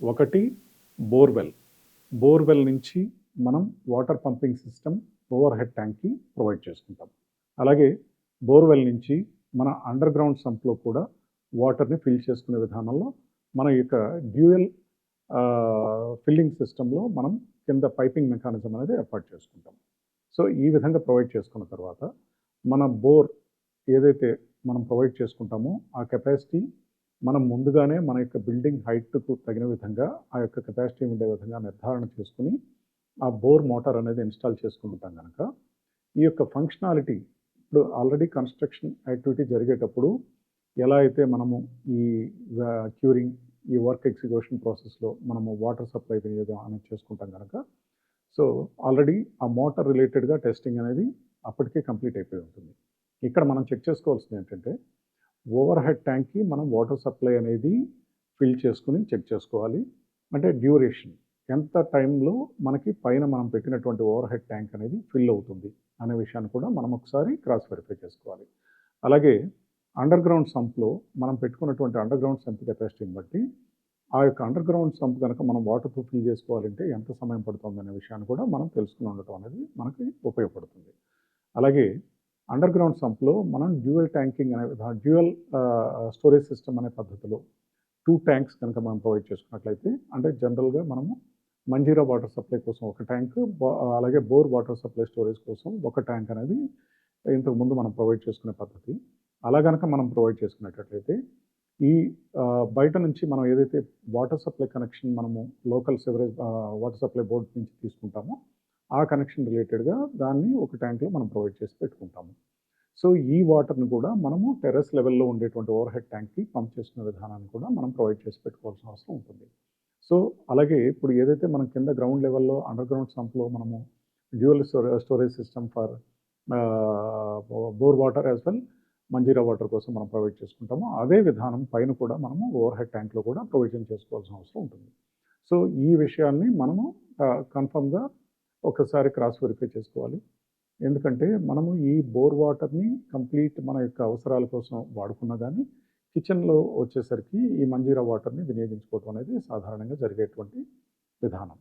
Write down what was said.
ఒకటి borewell. Borewell నుంచి మనం water pumping system overhead ట్యాంక్కి ప్రొవైడ్ చేసుకుంటాం. అలాగే బోర్వెల్ నుంచి మన అండర్ గ్రౌండ్ సంప్లో కూడా వాటర్ని ఫిల్ చేసుకునే విధానంలో మన యొక్క డ్యూయల్ ఫిల్లింగ్ సిస్టంలో మనం కింద పైపింగ్ మెకానిజం అనేది ఏర్పాటు చేసుకుంటాం. సో ఈ విధంగా ప్రొవైడ్ చేసుకున్న తర్వాత మన బోర్ ఏదైతే మనం ప్రొవైడ్ చేసుకుంటామో ఆ కెపాసిటీ మనం ముందుగానే మన యొక్క బిల్డింగ్ హైట్కు తగిన విధంగా ఆ యొక్క కెపాసిటీ ఉండే విధంగా నిర్ధారణ చేసుకుని ఆ బోర్ మోటార్ అనేది ఇన్స్టాల్ చేసుకుంటాం కనుక ఈ యొక్క ఫంక్షనాలిటీ ఇప్పుడు ఆల్రెడీ కన్స్ట్రక్షన్ యాక్టివిటీ జరిగేటప్పుడు ఎలా అయితే మనము ఈ క్యూరింగ్ ఈ వర్క్ ఎగ్జిక్యూషన్ ప్రాసెస్లో మనము వాటర్ సప్లై వినియోగం అనేది చేసుకుంటాం కనుక సో ఆల్రెడీ ఆ మోటార్ రిలేటెడ్గా టెస్టింగ్ అనేది అప్పటికే కంప్లీట్ అయిపోయి ఉంటుంది. ఇక్కడ మనం చెక్ చేసుకోవాల్సింది ఏంటంటే ఓవర్ హెడ్ ట్యాంక్కి మనం వాటర్ సప్లై అనేది ఫిల్ చేసుకుని చెక్ చేసుకోవాలి. అంటే డ్యూరేషన్ ఎంత టైంలో మనకి పైన మనం పెట్టినటువంటి ఓవర్ హెడ్ ట్యాంక్ అనేది ఫిల్ అవుతుంది అనే విషయాన్ని కూడా మనం ఒకసారి క్రాస్ వెరిఫై చేసుకోవాలి. అలాగే అండర్ గ్రౌండ్ సంప్లో మనం పెట్టుకున్నటువంటి అండర్ గ్రౌండ్ సంప్ కెపాసిటీని బట్టి ఆ యొక్క అండర్ గ్రౌండ్ సంప్ కనుక మనం వాటర్తో ఫిల్ చేసుకోవాలంటే ఎంత సమయం పడుతుంది అనే విషయాన్ని కూడా మనం తెలుసుకుని ఉండటం అనేది మనకి ఉపయోగపడుతుంది. అలాగే అండర్ గ్రౌండ్ సంప్లో మనం డ్యూయల్ ట్యాంకింగ్ అనే విధానం డ్యూయల్ స్టోరేజ్ సిస్టమ్ అనే పద్ధతిలో టూ ట్యాంక్స్ కనుక మనం ప్రొవైడ్ చేసుకున్నట్లయితే అంటే జనరల్గా మనము మంజీరా వాటర్ సప్లై కోసం ఒక ట్యాంక్ అలాగే బోర్ వాటర్ సప్లై స్టోరేజ్ కోసం ఒక ట్యాంక్ అనేది ఇంతకు ముందు మనం ప్రొవైడ్ చేసుకునే పద్ధతి. అలా కనుక మనం ప్రొవైడ్ చేసుకునేటట్లయితే ఈ బయట నుంచి మనం ఏదైతే వాటర్ సప్లై కనెక్షన్ మనము local sewerage water supply board నుంచి తీసుకుంటామో ఆ కనెక్షన్ రిలేటెడ్గా దాన్ని ఒక ట్యాంక్లో మనం ప్రొవైడ్ చేసి పెట్టుకుంటాము. సో ఈ వాటర్ని కూడా మనము టెర్రస్ లెవెల్లో ఉండేటువంటి ఓవర్ హెడ్ ట్యాంక్కి పంప్ చేసుకున్న విధానాన్ని కూడా మనం ప్రొవైడ్ చేసి పెట్టుకోవాల్సిన అవసరం ఉంటుంది. సో అలాగే ఇప్పుడు ఏదైతే మనం కింద గ్రౌండ్ లెవెల్లో అండర్ గ్రౌండ్ సంప్లో మనము dual storage system for bore water as well Manjira water కోసం మనం ప్రొవైడ్ చేసుకుంటామో. అదే విధానం పైన కూడా మనము ఓవర్ హెడ్ ట్యాంక్లో కూడా ప్రొవిజన్ చేసుకోవాల్సిన అవసరం ఉంటుంది. సో ఈ విషయాన్ని మనము కన్ఫర్మ్గా ఒకసారి క్రాస్ వెరిఫై చేసుకోవాలి. ఎందుకంటే మనము ఈ బోర్ వాటర్ని కంప్లీట్ మన యొక్క అవసరాల కోసం వాడుకున్నా కానీ కిచెన్లో వచ్చేసరికి ఈ మంజీరా వాటర్ని వినియోగించుకోవటం అనేది సాధారణంగా జరిగేటువంటి విధానం.